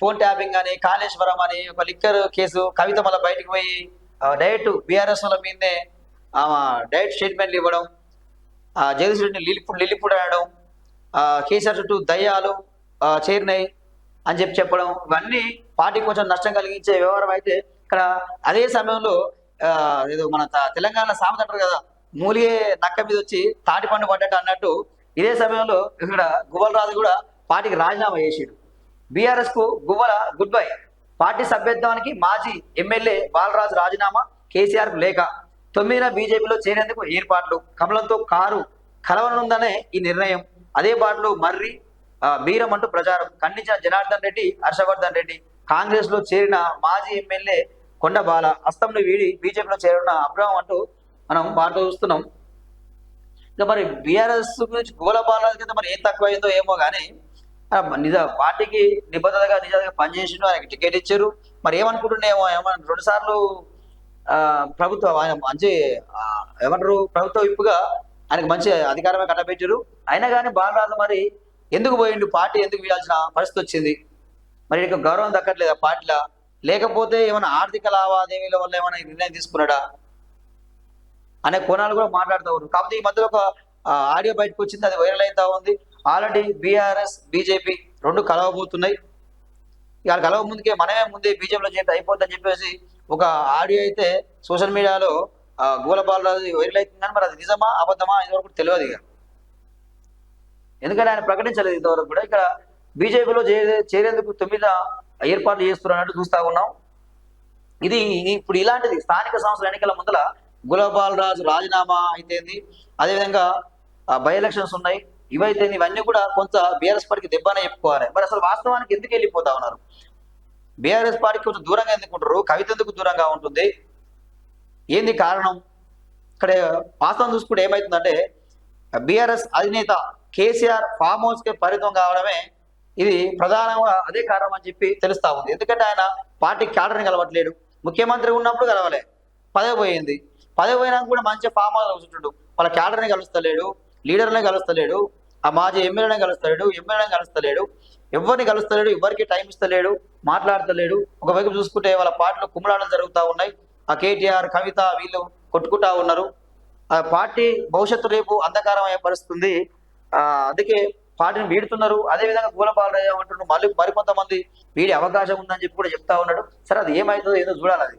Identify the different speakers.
Speaker 1: Phone tapping అని కాళేశ్వరం అని ఒక లిక్కర్ కేసు కవిత మళ్ళీ బయటకు పోయి డైరెక్ట్ బీఆర్ఎస్ వాళ్ళ మీదనే ఆమె డైరెక్ట్ స్టేట్మెంట్లు ఇవ్వడం ఆ, జగదీష్ రెడ్డిని లిల్లిపుడు లిల్లిపుడు అనడం కేసీఆర్ చుట్టూ దయ్యాలు చేరినాయి అని చెప్పి చెప్పడం ఇవన్నీ పార్టీకి కొంచెం నష్టం కలిగించే వ్యవహారం అయితే ఇక్కడ అదే సమయంలో ఏదో మన తెలంగాణ సామెత అంటారు కదా మూలిగే నక్క మీద వచ్చి తాటి పండు పడ్డట్టు అన్నట్టు ఇదే సమయంలో ఇక్కడ గువ్వలరాజు కూడా పార్టీకి రాజీనామా చేసాడు. బీఆర్ఎస్కు గువ్వల గుడ్ బై. పార్టీ సభ్యత్వానికి మాజీ ఎమ్మెల్యే బాలరాజు రాజీనామా కేసీఆర్కు లేఖ. తొమ్మిదిన బీజేపీలో చేరేందుకు ఏర్పాట్లు. కమలంతో కారు కలవనుందనే ఈ నిర్ణయం. అదే బాటలో మర్రి ఆ, బీరం అంటూ ప్రచారం. ఖండించిన జనార్దన్ రెడ్డి హర్షవర్ధన్ రెడ్డి. కాంగ్రెస్లో చేరిన మాజీ ఎమ్మెల్యే కొండ బాల. అస్తంను వీడి బీజేపీలో చేరిన అబ్రహం అంటూ మనం వార్త చూస్తున్నాం. ఇక మరి బీఆర్ఎస్ గురించి గోల బాల కింద మరి ఏం తక్కువ అయిందో ఏమో కానీ నిజ పార్టీకి నిబద్ధతగా నిజంగా పనిచేసిండు ఆయనకి టికెట్ ఇచ్చారు. మరి ఏమనుకుంటున్నామో ఏమన్నా రెండు సార్లు ఆ, ప్రభుత్వం ఆయన మంచి ఏమంటారు ప్రభుత్వ విప్పుగా ఆయనకు మంచి అధికారమే కట్టబెట్టారు. అయినా కానీ బాలరాజు మరి ఎందుకు పోయిండు? పార్టీ ఎందుకు వేయాల్సిన పరిస్థితి వచ్చింది? మరి ఇక గౌరవం దక్కట్లేదు ఆ పార్టీలో? లేకపోతే ఏమైనా ఆర్థిక లావాదేవీల వల్ల ఏమైనా నిర్ణయం తీసుకున్నాడా? అనే కోణాలు కూడా మాట్లాడుతూ ఉన్నారు. కాబట్టి ఈ మధ్యలో ఒక ఆడియో బయటకు వచ్చింది అది వైరల్ అవుతా ఉంది. ఆల్రెడీ బీఆర్ఎస్ బీజేపీ రెండు కలవబోతున్నాయి. ఇవాళ కలవ ముందుకే మనమే ముందే బీజేపీలో చేస్తే అయిపోద్దని చెప్పేసి ఒక ఆడియో అయితే సోషల్ మీడియాలో గోలబాలరాజు వైరల్ అవుతుందని మరి అది నిజమా అబద్ధమా ఇంతవరకు తెలియదు ఇక. ఎందుకంటే ఆయన ప్రకటించలేదు ఇంతవరకు కూడా. ఇక్కడ బీజేపీలో చేరే చేరేందుకు తొమ్మిది ఏర్పాట్లు చేస్తున్నట్టు చూస్తా ఉన్నాం. ఇది ఇప్పుడు ఇలాంటిది స్థానిక సంస్థల ఎన్నికల ముందల గులబాల్ రాజు రాజీనామా అయితేంది. అదేవిధంగా బై ఎలక్షన్స్ ఉన్నాయి. ఇవైతే ఇవన్నీ కూడా కొంత బీఆర్ఎస్ పార్టీకి దెబ్బనే చెప్పుకోవాలి. మరి అసలు వాస్తవానికి ఎందుకు వెళ్ళిపోతా ఉన్నారు? బీఆర్ఎస్ పార్టీకి కొంచెం దూరంగా ఎందుకుంటారు కవిత ఎందుకు దూరంగా ఉంటుంది? ఏంది కారణం? ఇక్కడ వాస్తవం చూసుకుంటే ఏమవుతుందంటే బీఆర్ఎస్ అధినేత కేసీఆర్ ఫామ్ హౌస్కి పరిమితం కావడమే ఇది ప్రధానంగా అదే కారణం అని చెప్పి తెలుస్తా ఉంది. ఎందుకంటే ఆయన పార్టీ క్యాడర్ని కలవట్లేడు. ముఖ్యమంత్రి ఉన్నప్పుడు కలవలే. పదవి పోయింది. పదవి పోయినాక కూడా మంచి ఫామ్ హౌస్ కూర్చుంటాడు. వాళ్ళ క్యాడర్ని కలుస్తలేడు. లీడర్నే కలుస్తలేడు. ఆ మాజీ ఎమ్మెల్యేని కలుస్తలేడు ఎమ్మెల్యేని కలుస్తలేడు ఎవరిని కలుస్తలేడు ఎవరికి టైం ఇస్తలేడు మాట్లాడతలేడు. ఒకవైపు చూసుకుంటే వాళ్ళ పార్టీలో కుమ్మడాలు జరుగుతూ ఉన్నాయి. ఆ కేటీఆర్ కవిత వీళ్ళు కొట్టుకుంటా ఉన్నారు. ఆ పార్టీ భవిష్యత్తు రేపు అంధకారం అయ్యే పరిస్థితుంది. ఆ అందుకే పార్టీని వీడుతున్నారు. అదే విధంగా అంటున్నారు. మళ్ళీ మరికొంతమంది వీడి అవకాశం ఉందని చెప్పి కూడా చెప్తా ఉన్నాడు. సరే అది ఏమవుతుందో ఏదో చూడాలి అది.